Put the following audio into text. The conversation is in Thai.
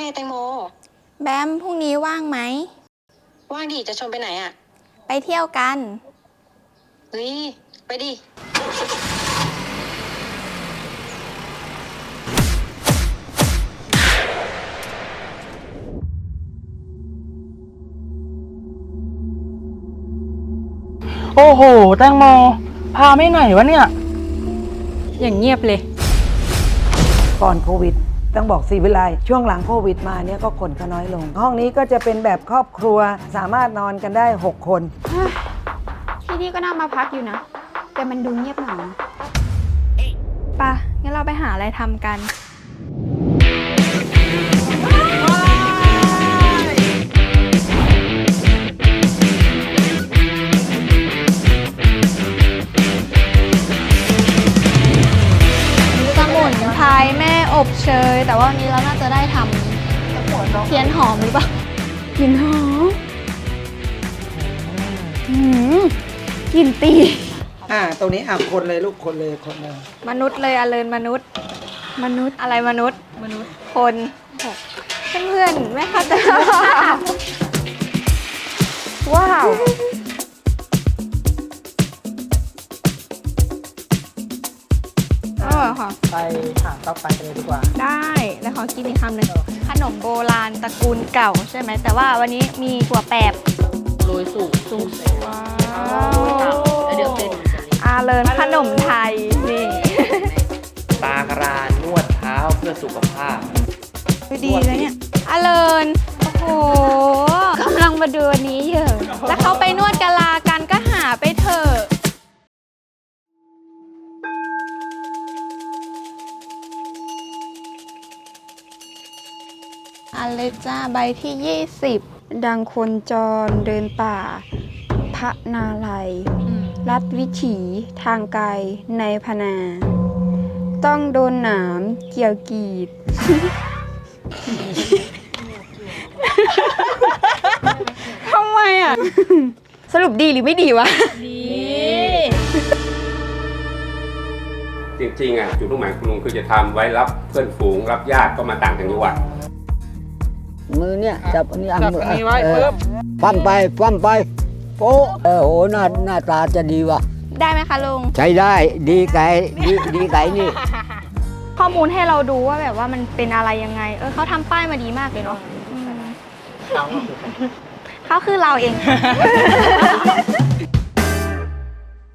ไงแตงโม แบมพรุ่งนี้ว่างไหม ว่างดิจะชวนไปไหนอะ่ะไปเที่ยวกัน เฮ้ยไปดิ โอ้โห แตงโม พาไม่ไหนวะเนี่ย อย่างเงียบเลย ก่อนโควิด ต้องบอกสีวิไลช่วงหลังโควิดมาเนี่ยก็คนก็น้อยลง ห้องนี้ก็จะเป็นแบบครอบครัวสามารถนอนกันได้ 6 คน ที่นี่ก็น่ามาพักอยู่นะ แต่มันดูเงียบเหงาปะงั้นเราไปหาอะไรทำกัน อบเชย แต่ว่าวันนี้เราน่าจะได้ทำเทียนหอมหรือเปล่ากลิ่นหอมหืมกลิ่นตี อ่า ตรงนี้อะคนเลยลูกคนเลยคนเลยมนุษย์เลยอเลินมนุษย์ มนุษย์อะไรมนุษย์ มนุษย์คนเพื่อนๆไม่เข้าใจ เออค่ะ ไปหาต่อไปกันเลยดีกว่า ได้แล้วขอกินอีกคำหนึ่งขนมโบราณตระกูลเก่าใช่ไหม แต่ว่าวันนี้มีถั่วแปบโรยสูตรสูตรว้าแล้วเดี๋ยวเป็นอาเลินขนมไทย นี่ตากรานนวดเท้าเพื่อสุขภาพดีเลยเนี่ยอาเลินโอ้โหกำลังมาดูอันนี้อยู่แล้วเขาไปนวดกะลา อันเลยจ้าใบที่ 20 ดังคนจรเดินป่า พระนาลัยลัดวิถีทางไกลในพนา ต้องโดนหนามเกี่ยวกีด ทำไมอะ สรุปดีหรือไม่ดีวะจริงๆอะจุดมุ่งหมายของคุณลุงคือจะทำไว้รับเพื่อนฝูงรับญาติก็มาต่างจังหวัด มือเนี่ยจับอันนี้อันจับอันนี้ไว้เออปึ๊บปั้มไปปั้มไปโป๊ะเออโหหน้าหน้าตาจะดีว่ะ ได้ไหมคะลุง ใช้ได้ดีไก่ดีดีไก่นี่ ข้อมูลให้เราดูว่าแบบว่ามันเป็นอะไรยังไง เออเขาทำป้ายมาดีมากเลยเนาะอืมเขาคือเราเอง